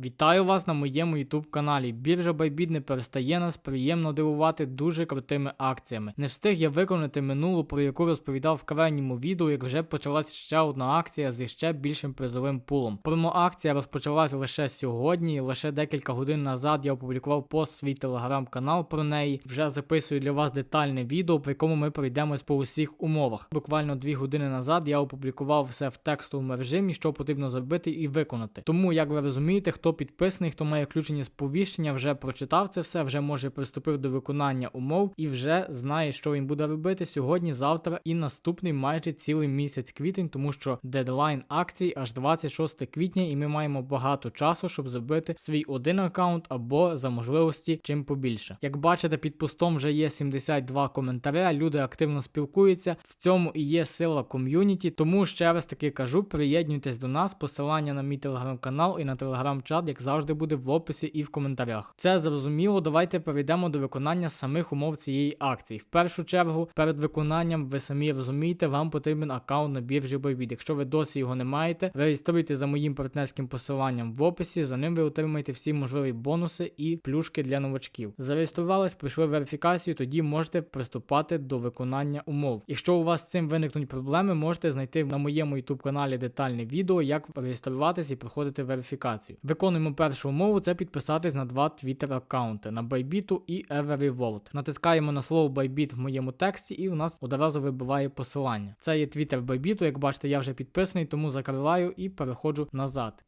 Вітаю вас на моєму YouTube каналі. Біржа Bybit не перестає нас приємно дивувати дуже крутими акціями. Не встиг я виконати минулу, про яку розповідав в крайньому відео, як вже почалась ще одна акція зі ще більшим призовим пулом. Промо-акція розпочалась лише сьогодні, лише декілька годин назад я опублікував пост свій телеграм-канал про неї. Вже записую для вас детальне відео, в якому ми пройдемось по усіх умовах. Буквально дві години назад я опублікував все в текстовому режимі, що потрібно зробити і виконати. Тому, як ви розумієте, хто підписаний, хто має включені сповіщення, вже прочитав це все, вже може приступив до виконання умов і вже знає, що він буде робити сьогодні, завтра і наступний майже цілий місяць квітень, тому що дедлайн акцій аж 26 квітня, і ми маємо багато часу, щоб зробити свій один аккаунт або за можливості чим побільше. Як бачите, під постом вже є 72 коментаря. Люди активно спілкуються. В цьому і є сила ком'юніті. Тому ще раз таки кажу: приєднуйтесь до нас. Посилання на мій телеграм-канал і на телеграм-чат, як завжди, буде в описі і в коментарях. Це зрозуміло. Давайте перейдемо до виконання самих умов цієї акції. В першу чергу, перед виконанням, ви самі розумієте, вам потрібен аккаунт на біржі Bybit. Якщо ви досі його не маєте, реєструйте за моїм партнерським посиланням в описі. За ним ви отримаєте всі можливі бонуси і плюшки для новачків. Зареєструвались, пройшли верифікацію, тоді можете приступати до виконання умов. Якщо у вас з цим виникнуть проблеми, можете знайти на моєму YouTube каналі детальне відео, як реєструватись і проходити верифікацію. Виконуємо першу умову, це підписатись на два Twitter аккаунти на Bybit і EveryWorld. Натискаємо на слово Bybit в моєму тексті, і у нас одразу вибиває посилання. Це є Twitter Bybit, як бачите, я вже підписаний, тому закриваю і переходжу назад.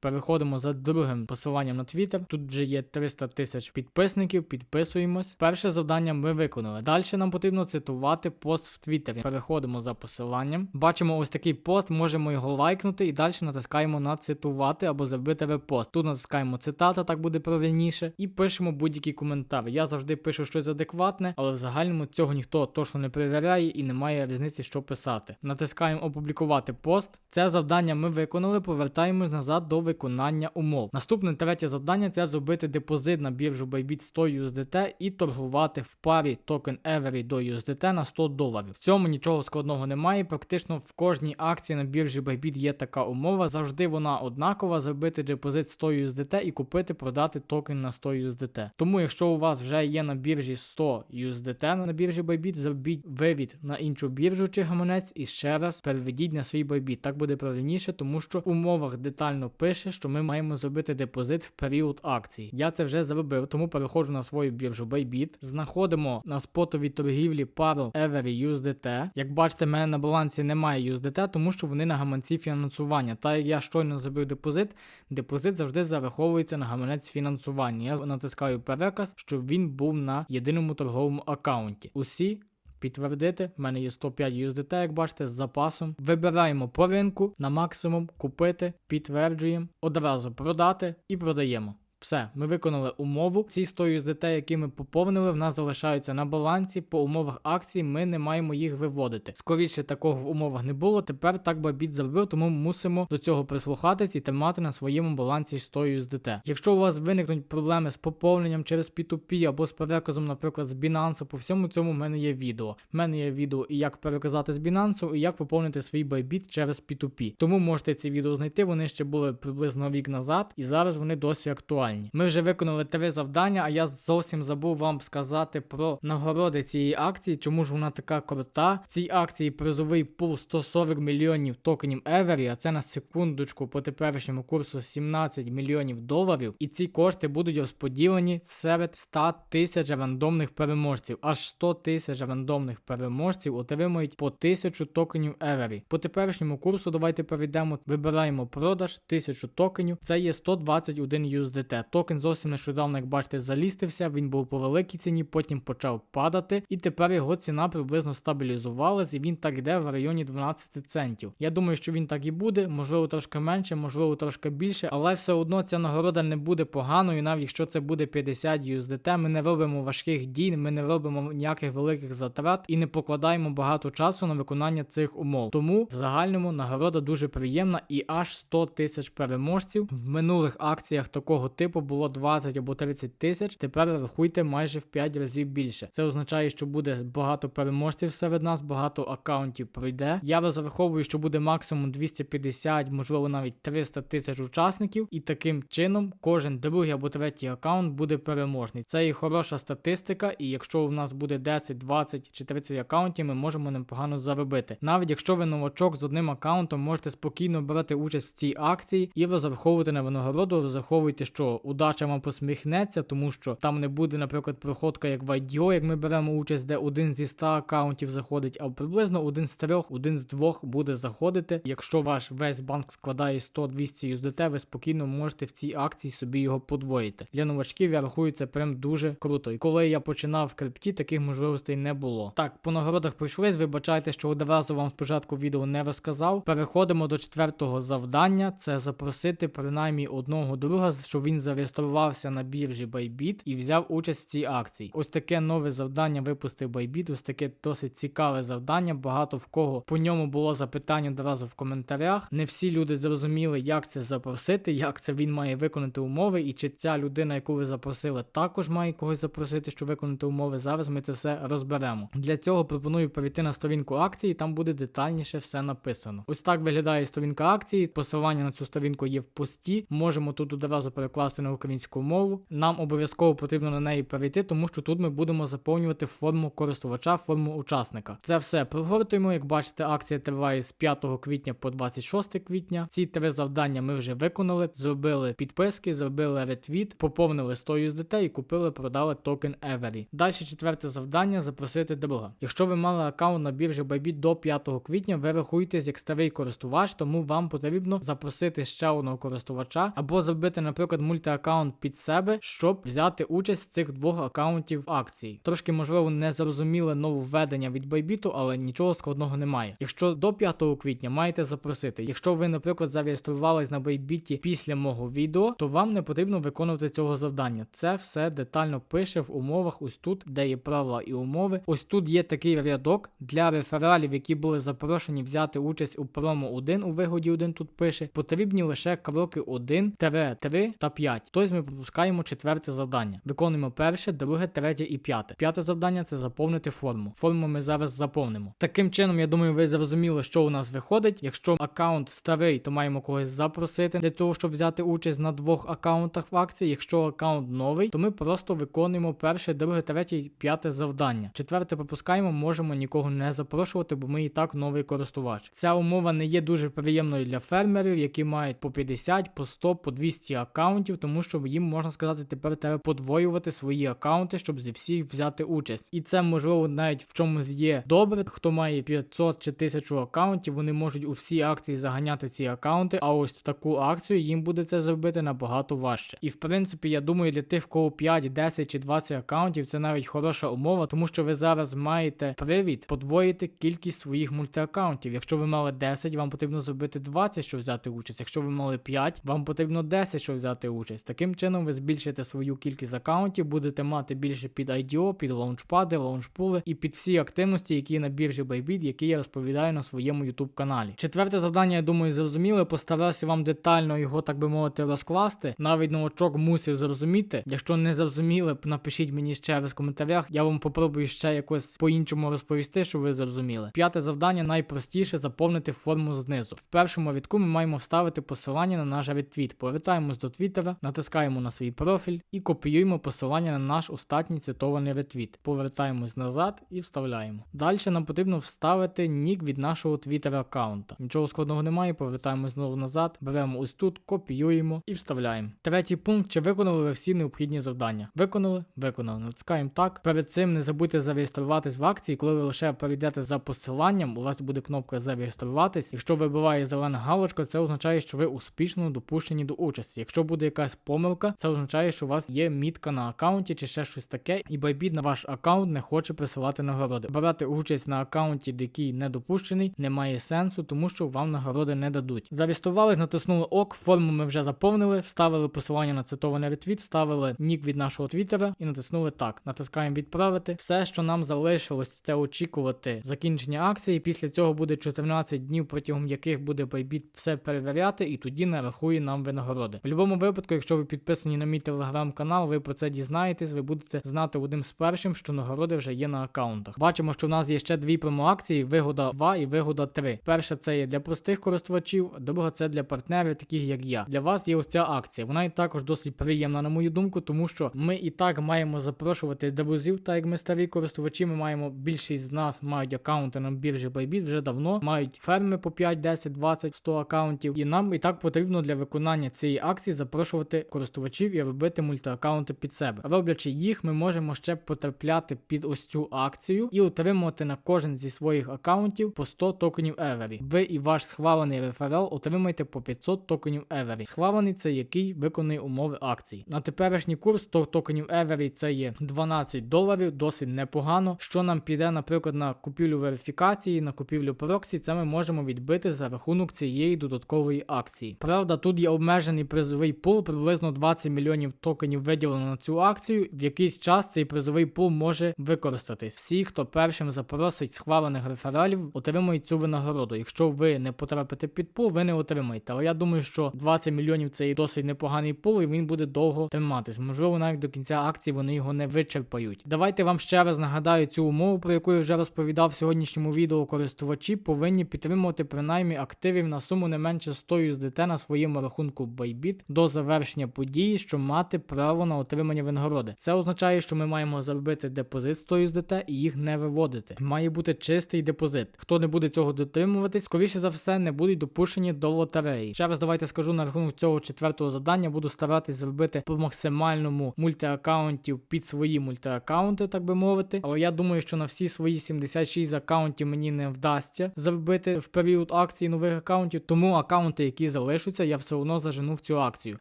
Переходимо за другим посиланням на Twitter. Тут вже є 300 тисяч підписників. Підписуємось. Перше завдання ми виконали. Далі нам потрібно цитувати пост в Твіттері. Переходимо за посиланням. Бачимо ось такий пост, можемо його лайкнути і далі натискаємо на цитувати або зробити репост. Тут натискаємо цитата, так буде правильніше, і пишемо будь-який коментар. Я завжди пишу щось адекватне, але в загальному цього ніхто точно не перевіряє і немає різниці, що писати. Натискаємо опублікувати пост. Це завдання ми виконали. Повертаємось назад до виконання умов. Наступне третє завдання це зробити депозит на біржу Bybit 100 USDT і торгувати в парі токен Every до USDT на 100 доларів. В цьому нічого складного немає. Практично в кожній акції на біржі Bybit є така умова. Завжди вона однакова. Зробити депозит 100 USDT і купити, продати токен на 100 USDT. Тому, якщо у вас вже є на біржі 100 USDT на біржі Bybit, зробіть вивід на іншу біржу чи гаманець і ще раз переведіть на свій Bybit. Так буде правильніше, тому що в умовах детально пише, що ми маємо зробити депозит в період акції. Я це вже зробив, тому переходжу на свою біржу Bybit, знаходимо на спотовій торгівлі пару Every USDT. Як бачите, в мене на балансі немає USDT, тому що вони на гаманці фінансування. Та як я щойно зробив депозит, депозит завжди зараховується на гаманець фінансування. Я натискаю переказ, щоб він був на єдиному торговому аккаунті. Усі Підтвердити, в мене є 105 USDT, як бачите, з запасом. Вибираємо по ринку на максимум, купити, підтверджуємо, одразу продати і продаємо. Все, ми виконали умову. Ці 100 USDT, які ми поповнили, в нас залишаються на балансі. По умовах акцій ми не маємо їх виводити. Скоріше такого в умовах не було. Тепер так Bybit зробив, тому мусимо до цього прислухатись і тримати на своєму балансі 100 USDT. Якщо у вас виникнуть проблеми з поповненням через P2P або з переказом, наприклад, з Binance, по всьому цьому в мене є відео. В мене є відео і як переказати з Binance, і як поповнити свій Bybit через P2P. Тому можете ці відео знайти. Вони ще були приблизно рік назад, і зараз вони досі актуальні. Ми вже виконали три завдання, а я зовсім забув вам сказати про нагороди цієї акції, чому ж вона така крута. В цій акції призовий пул 140 мільйонів токенів Every, а це на секундочку по теперішньому курсу 17 мільйонів доларів. І ці кошти будуть розподілені серед 100 тисяч рандомних переможців. Аж 100 тисяч рандомних переможців отримують по 1000 токенів Every. По теперішньому курсу давайте перейдемо, вибираємо продаж 1000 токенів. Це є 121 USDT. Токен зовсім нещодавно, як бачите, залістився. Він був по великій ціні, потім почав падати, і тепер його ціна приблизно стабілізувалась, і він так йде в районі 12 центів. Я думаю, що він так і буде, можливо, трошки менше, можливо, трошки більше, але все одно ця нагорода не буде поганою, навіть якщо це буде 50 USDT, ми не робимо важких дій, ми не робимо ніяких великих затрат і не покладаємо багато часу на виконання цих умов. Тому в загальному нагорода дуже приємна і аж 100 тисяч переможців в минулих акціях такого типу типу було 20 або 30 тисяч, тепер рахуйте майже в 5 разів більше. Це означає, що буде багато переможців серед нас, багато аккаунтів пройде. Я розраховую, що буде максимум 250, можливо навіть 300 тисяч учасників, і таким чином кожен другий або третій аккаунт буде переможний. Це і хороша статистика, і якщо у нас буде 10, 20 чи 30 аккаунтів, ми можемо непогано заробити. Навіть якщо ви новачок з одним аккаунтом, можете спокійно брати участь в цій акції і розраховувати на винагороду. Розраховуйте, що удача вам посміхнеться, тому що там не буде, наприклад, проходка як в IDO, як ми беремо участь, де один зі 100 аккаунтів заходить, а приблизно один з трьох, один з двох буде заходити. Якщо ваш весь банк складає 100-200 USDT, ви спокійно можете в цій акції собі його подвоїти. Для новачків я рахую це прям дуже круто. І коли я починав в крипті, таких можливостей не було. Так, по нагородах пройшлись. Вибачайте, що одразу вам спочатку відео не розказав. Переходимо до четвертого завдання: це запросити принаймні одного друга, щоб він зареєструвався на біржі Bybit і взяв участь в цій акції. Ось таке нове завдання випустив Bybit, ось таке досить цікаве завдання. Багато в кого по ньому було запитань одразу в коментарях. Не всі люди зрозуміли, як це запросити, як це він має виконати умови, і чи ця людина, яку ви запросили, також має когось запросити, щоб виконати умови. Зараз ми це все розберемо. Для цього пропоную перейти на сторінку акції, там буде детальніше все написано. Ось так виглядає сторінка акції. Посилання на цю сторінку є в пості. Можемо тут одразу перекласти на українську мову. Нам обов'язково потрібно на неї перейти, тому що тут ми будемо заповнювати форму користувача, форму учасника. Це все прогортуємо. Як бачите, акція триває з 5 квітня по 26 квітня. Ці три завдання ми вже виконали. Зробили підписки, зробили ретвіт, поповнили 100 USDT і купили, продали токен Every. Далі четверте завдання запросити друга. Якщо ви мали аккаунт на біржі Bybit до 5 квітня, ви рахуєтесь як старий користувач, тому вам потрібно запросити ще одного користувача або зробити, наприклад, мультиаккаунт під себе, щоб взяти участь з цих двох аккаунтів акцій. Трошки можливо не зрозуміле нововведення від Bybit, але нічого складного немає. Якщо до 5 квітня маєте запросити, якщо ви, наприклад, зареєструвались на Bybit після мого відео, то вам не потрібно виконувати цього завдання. Це все детально пише в умовах. Ось тут, де є правила і умови. Ось тут є такий рядок для рефералів, які були запрошені взяти участь у промо 1 у вигоді 1 тут пише. Потрібні лише кроки 1, 3 та 5. Тобто ми пропускаємо четверте завдання. Виконуємо перше, друге, третє і п'яте. П'яте завдання це заповнити форму. Форму ми зараз заповнимо. Таким чином, я думаю, ви зрозуміли, що у нас виходить. Якщо аккаунт старий, то маємо когось запросити для того, щоб взяти участь на двох аккаунтах в акції. Якщо аккаунт новий, то ми просто виконуємо перше, друге, третє і п'яте завдання. Четверте пропускаємо, можемо нікого не запрошувати, бо ми і так новий користувач. Ця умова не є дуже приємною для фермерів, які мають по 50, по 100, по 200 аккаунтів, тому що їм можна сказати, тепер треба подвоювати свої аккаунти, щоб зі всіх взяти участь. І це можливо навіть в чомусь є добре. Хто має 500 чи 1000 аккаунтів, вони можуть у всі акції заганяти ці аккаунти. А ось в таку акцію їм буде це зробити набагато важче. І в принципі, я думаю, для тих, в кого 5, 10 чи 20 аккаунтів, це навіть хороша умова, тому що ви зараз маєте привід подвоїти кількість своїх мультиаккаунтів. Якщо ви мали 10, вам потрібно зробити 20, щоб взяти участь. Якщо ви мали 5, вам потрібно 10, щоб взяти участь. Таким чином ви збільшите свою кількість аккаунтів, будете мати більше під IDO, під лаунчпади, лаунчпули і під всі активності, які на біржі Bybit, які я розповідаю на своєму YouTube каналі. Четверте завдання, я думаю, зрозуміли. Постарався вам детально його, так би мовити, розкласти. Навіть новачок мусив зрозуміти. Якщо не зрозуміли, напишіть мені ще раз в коментарях. Я вам попробую ще якось по-іншому розповісти, щоб ви зрозуміли. П'яте завдання найпростіше заповнити форму знизу. В першому рядку ми маємо вставити посилання на наш ретвіт. Повертаємось до Твіттера, натискаємо на свій профіль і копіюємо посилання на наш останній цитований ретвіт. Повертаємось назад і вставляємо. Далі нам потрібно вставити нік від нашого Twitter аккаунта. Нічого складного немає, повертаємось знову назад, беремо ось тут, копіюємо і вставляємо. Третій пункт: чи виконали ви всі необхідні завдання? Виконали? Виконали. Натискаємо так. Перед цим не забудьте зареєструватись в акції, коли ви лише перейдете за посиланням, у вас буде кнопка зареєструватись. Якщо вибиває зелена галочка, це означає, що ви успішно допущені до участі. Якщо буде якась помилка, це означає, що у вас є мітка на аккаунті чи ще щось таке, і Bybit на ваш аккаунт не хоче присилати нагороди. Брати участь на аккаунті, який не допущений, немає сенсу, тому що вам нагороди не дадуть. Зареєструвались, натиснули ок, форму ми вже заповнили, вставили посилання на цитований ретвіт, ставили нік від нашого твіттера і натиснули так. Натискаємо відправити. Все, що нам залишилось, це очікувати закінчення акції. Після цього буде 14 днів, протягом яких буде Bybit все перевіряти, і тоді нарахує нам винагороди. В будь-якому випадку, якщо ви підписані на мій телеграм-канал, ви про це дізнаєтесь, ви будете знати одним з першим, що нагороди вже є на аккаунтах. Бачимо, що в нас є ще дві промоакції: вигода 2 і вигода 3. Перша це є для простих користувачів, друга це для партнерів, таких як я. Для вас є ось ця акція. Вона і також досить приємна, на мою думку, тому що ми і так маємо запрошувати друзів, так як ми старі користувачі. Ми маємо більшість з нас мають аккаунти на біржі Bybit вже давно, мають ферми по 5, 10, 20, 100 аккаунтів. І нам і так потрібно для виконання цієї акції запрошувати користувачів і робити мультиаккаунти під себе. Роблячи їх, ми можемо ще потрапляти під ось цю акцію і отримувати на кожен зі своїх аккаунтів по 100 токенів Every. Ви і ваш схвалений реферал отримаєте по 500 токенів Every. Схвалений це який виконує умови акцій. На теперішній курс 100 токенів Every це є 12 доларів, досить непогано. Що нам піде, наприклад, на купівлю верифікації, на купівлю проксі, це ми можемо відбити за рахунок цієї додаткової акції. Правда, тут є обмежений призовий пул, приблизно 20 мільйонів токенів виділено на цю акцію. В якийсь час цей призовий пул може використатись. Всі, хто першим запросить схвалених рефералів, отримують цю винагороду. Якщо ви не потрапите під пул, ви не отримаєте. Але я думаю, що 20 мільйонів це досить непоганий пул, і він буде довго триматись. Можливо, навіть до кінця акції вони його не вичерпають. Давайте вам ще раз нагадаю цю умову, про яку я вже розповідав в сьогоднішньому відео. Користувачі повинні підтримувати принаймні активів на суму не менше 100 USDT на своєму рахунку Bybit до завершення події, щоб мати право на отримання винагороди. Це означає, що ми маємо заробити депозит 100 USDT і їх не виводити. Має бути чистий депозит. Хто не буде цього дотримуватись, скоріше за все не будуть допущені до лотереї. Ще раз давайте скажу на рахунок цього четвертого завдання. Буду старатись зробити по максимальному мультиаккаунтів під свої мультиаккаунти, так би мовити. Але я думаю, що на всі свої 76 аккаунтів мені не вдасться зробити в період акції нових аккаунтів. Тому аккаунти, які залишаться, я все одно зажену в цю акцію.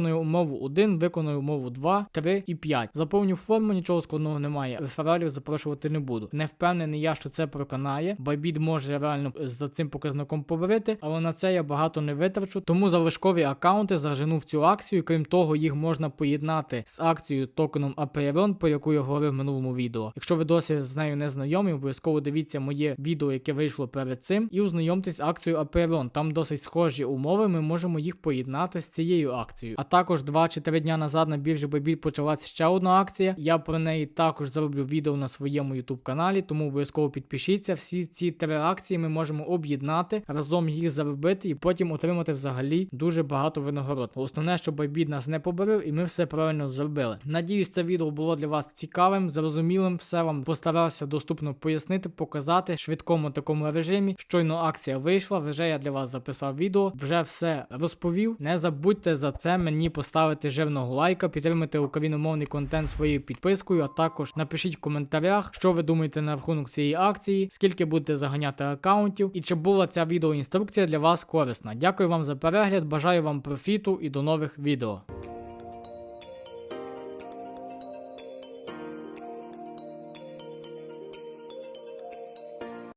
Виконую умову 1, виконую умову 2, 3 і 5. Заповню форму, нічого складного немає. Рефералів запрошувати не буду. Не впевнений я, що це проканає. Байбіт може реально за цим показником поборити, але на це я багато не витрачу. Тому залишкові аккаунти зажену в цю акцію. Крім того, їх можна поєднати з акцією токеном Aperon, про яку я говорив в минулому відео. Якщо ви досі з нею не знайомі, обов'язково дивіться моє відео, яке вийшло перед цим, і ознайомтесь з акцією Aperon. Там досить схожі умови. Ми можемо їх поєднати з цією акцією. А також 2 чи 3 дня назад на біржі Bybit почалась ще одна акція. Я про неї також зроблю відео на своєму YouTube каналі, тому обов'язково підпишіться. Всі ці три акції ми можемо об'єднати, разом їх заробити і потім отримати взагалі дуже багато винагород. Основне, що Bybit нас не поборив, і ми все правильно зробили. Надіюсь, це відео було для вас цікавим, зрозумілим. Все вам постарався доступно пояснити, показати в швидкому такому режимі. Щойно акція вийшла. Вже я для вас записав відео, вже все розповів. Не забудьте за це мені поставити жирного лайка, підтримати україномовний контент своєю підпискою, а також напишіть в коментарях, що ви думаєте на рахунок цієї акції, скільки будете заганяти аккаунтів і чи була ця відеоінструкція для вас корисна. Дякую вам за перегляд, бажаю вам профіту і до нових відео.